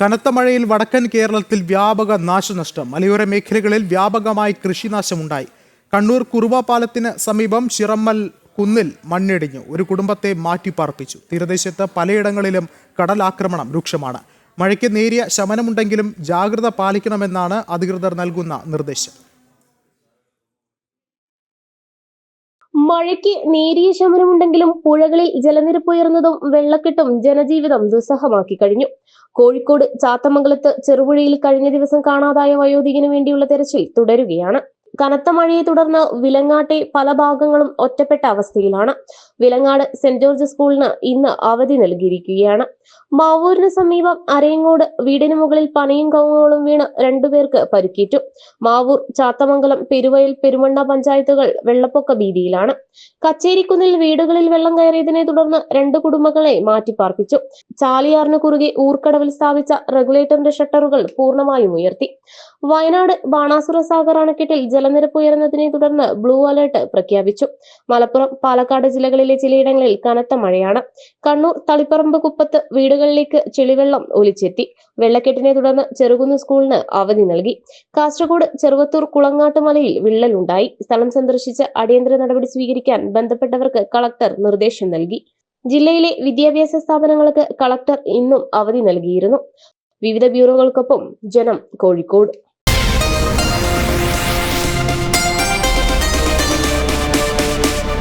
കനത്ത മഴയിൽ വടക്കൻ കേരളത്തിൽ വ്യാപക നാശനഷ്ടം. മലയോര മേഖലകളിൽ വ്യാപകമായി കൃഷിനാശമുണ്ടായി. കണ്ണൂർ കുറുവ പാലത്തിന് സമീപം ചിറമ്മൽ കുന്നിൽ മണ്ണിടിഞ്ഞു. ഒരു കുടുംബത്തെ മാറ്റിപ്പാർപ്പിച്ചു. തീരദേശത്ത് പലയിടങ്ങളിലും കടലാക്രമണം രൂക്ഷമാണ്. മഴയ്ക്ക് നേരിയ ശമനമുണ്ടെങ്കിലും ജാഗ്രത പാലിക്കണമെന്നാണ് അധികൃതർ നൽകുന്ന നിർദ്ദേശം. മഴയ്ക്ക് നേരിയ ശമനമുണ്ടെങ്കിലും പുഴകളിൽ ജലനിരപ്പ് ഉയർന്നതും വെള്ളക്കെട്ടും ജനജീവിതം ദുസ്സഹമാക്കി കഴിഞ്ഞു. കോഴിക്കോട് ചാത്തമംഗലത്ത് ചെറുപുഴയിൽ കഴിഞ്ഞ ദിവസം കാണാതായ വയോധികന് വേണ്ടിയുള്ള തെരച്ചിൽ തുടരുകയാണ്. കനത്ത മഴയെ തുടർന്ന് വിലങ്ങാട്ടെ പല ഭാഗങ്ങളും ഒറ്റപ്പെട്ട അവസ്ഥയിലാണ്. വിലങ്ങാട് സെന്റ് ജോർജ് സ്കൂളിന് ഇന്ന് അവധി നൽകിയിരിക്കുകയാണ്. മാവൂരിന് സമീപം അരയങ്ങോട് വീടിന് മുകളിൽ പനയും കവുങ്ങുകളും വീണ് രണ്ടുപേർക്ക് പരിക്കേറ്റു. മാവൂർ ചാത്തമംഗലം പെരുവയൽ പെരുമണ്ണ പഞ്ചായത്തുകൾ വെള്ളപ്പൊക്ക ഭീതിയിലാണ്. കച്ചേരിക്കുന്നിൽ വീടുകളിൽ വെള്ളം കയറിയതിനെ തുടർന്ന് രണ്ട് കുടുംബങ്ങളെ മാറ്റിപ്പാർപ്പിച്ചു. ചാലിയാറിന് കുറുകെ ഊർക്കടവിൽ സ്ഥാപിച്ച റെഗുലേറ്ററിന്റെ ഷട്ടറുകൾ പൂർണമായും ഉയർത്തി. വയനാട് ബാണാസുര സാഗർ അണക്കെട്ടിൽ ജലനിരപ്പ് ഉയർന്നതിനെ തുടർന്ന് ബ്ലൂ അലർട്ട് പ്രഖ്യാപിച്ചു. മലപ്പുറം പാലക്കാട് ജില്ലകളിലെ ചിലയിടങ്ങളിൽ കനത്ത മഴയാണ്. കണ്ണൂർ തളിപ്പറമ്പ് കുപ്പത്ത് വീടുകളിലേക്ക് ചെളിവെള്ളം ഒലിച്ചെത്തി. വെള്ളക്കെട്ടിനെ തുടർന്ന് ചെറുകുന്ന് സ്കൂളിന് അവധി നൽകി. കാസർഗോഡ് ചെറുവത്തൂർ കുളങ്ങാട്ടുമലയിൽ വിള്ളലുണ്ടായി. സ്ഥലം സന്ദർശിച്ച് അടിയന്തര നടപടി സ്വീകരിക്കാൻ ബന്ധപ്പെട്ടവർക്ക് കളക്ടർ നിർദ്ദേശം നൽകി. ജില്ലയിലെ വിദ്യാഭ്യാസ സ്ഥാപനങ്ങൾക്ക് കളക്ടർ ഇന്നും അവധി നൽകിയിരുന്നു. വിവിധ ബ്യൂറോകൾക്കൊപ്പം ജനം കോഴിക്കോട്